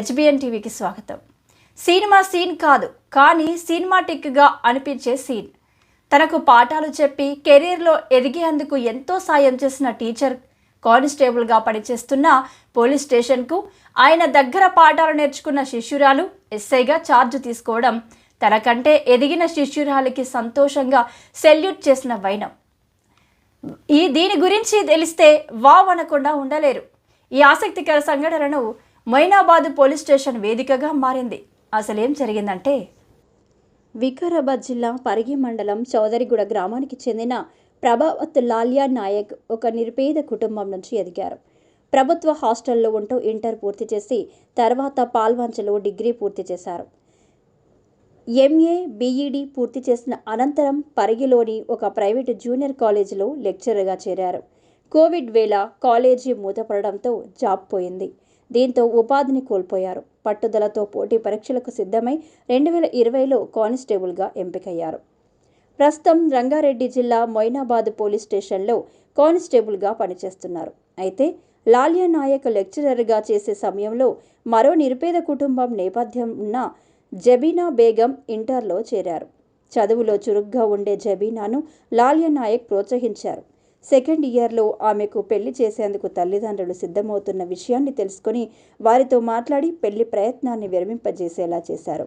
HBN టీవీకి స్వాగతం. Cinema scene కాదు కానీ సినిమాటిక్గా అనిపించే సీన్. తనకు పాఠాలు చెప్పి కెరీర్లో ఎదిగేందుకు ఎంతో సాయం చేసిన టీచర్ కానిస్టేబుల్గా పనిచేస్తున్న పోలీస్ స్టేషన్కు ఆయన దగ్గర పాఠాలు నేర్చుకున్న శిష్యురాలు ఎస్ఐగా ఛార్జ్ తీసుకోవడం తనకంటే ఎదిగిన శిష్యురాలికి సంతోషంగా సెల్యూట్ చేసిన వైనం. ఈ దీని గురించి తెలిస్తే వావ్ అనకుండా ఉండలేరు. ఈ ఆసక్తికర సంఘటనను మైనాబాద్ పోలీస్ స్టేషన్ వేదికగా మారింది. అసలేం జరిగిందంటే వికారాబాద్ జిల్లా పరిగి మండలం చౌదరిగూడ గ్రామానికి చెందిన ప్రభావత్ లాలియా నాయక్ ఒక నిరుపేద కుటుంబం నుంచి ఎదిగారు. ప్రభుత్వ హాస్టల్లో ఉంటూ ఇంటర్ పూర్తి చేసి తర్వాత పాల్వంచలో డిగ్రీ పూర్తి చేశారు. ఎంఏ బీఈడి పూర్తి చేసిన అనంతరం పరిగిలోని ఒక ప్రైవేటు జూనియర్ కాలేజీలో లెక్చరర్గా చేరారు. కోవిడ్ వేళ కాలేజీ మూతపడడంతో జాబ్ పోయింది. దీంతో ఉపాధిని కోల్పోయారు. పట్టుదలతో పోటీ పరీక్షలకు సిద్ధమై రెండు వేల ఇరవైలో కానిస్టేబుల్గా ఎంపికయ్యారు. ప్రస్తుతం రంగారెడ్డి జిల్లా మొయినాబాద్ పోలీస్ స్టేషన్లో కానిస్టేబుల్గా పనిచేస్తున్నారు. అయితే లాలియా నాయక్ లెక్చరర్గా చేసే సమయంలో మరో నిరుపేద కుటుంబం నేపథ్యం ఉన్న జబీనా బేగం ఇంటర్లో చేరారు. చదువులో చురుగ్గా ఉండే జబీనాను లాలియా నాయక్ ప్రోత్సహించారు. సెకండ్ ఇయర్లో ఆమెకు పెళ్ళి చేసేందుకు తల్లిదండ్రులు సిద్ధమవుతున్న విషయాన్ని తెలుసుకొని వారితో మాట్లాడి పెళ్ళి ప్రయత్నాన్ని విరమింపజేసేలా చేశారు.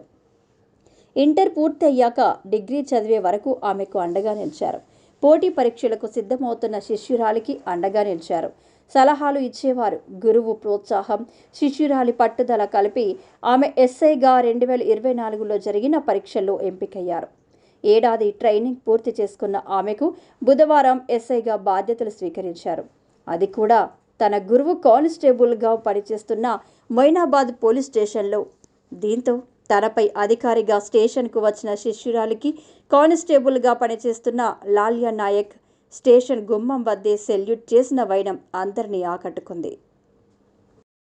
ఇంటర్ పూర్తయ్యాక డిగ్రీ చదివే వరకు ఆమెకు అండగా నిలిచారు. పోటీ పరీక్షలకు సిద్ధమవుతున్న శిష్యురాలికి అండగా నిలిచారు. సలహాలు ఇచ్చేవారు. గురువు ప్రోత్సాహం శిష్యురాలి పట్టుదల కలిపి ఆమె ఎస్ఐగా రెండు వేల ఇరవై నాలుగులో జరిగిన పరీక్షల్లో ఎంపికయ్యారు. ఏడాది ట్రైనింగ్ పూర్తి చేసుకున్న ఆమెకు బుధవారం ఎస్ఐగా బాధ్యతలు స్వీకరించారు. అది కూడా తన గురువు కానిస్టేబుల్గా పనిచేస్తున్న మైనాబాద్ పోలీస్ స్టేషన్లో. దీంతో తనపై అధికారిగా స్టేషన్కు వచ్చిన శిష్యురాలికి కానిస్టేబుల్గా పనిచేస్తున్న లాలియా నాయక్ స్టేషన్ గుమ్మం వద్దే సెల్యూట్ చేసిన వైనం అందరినీ ఆకట్టుకుంది.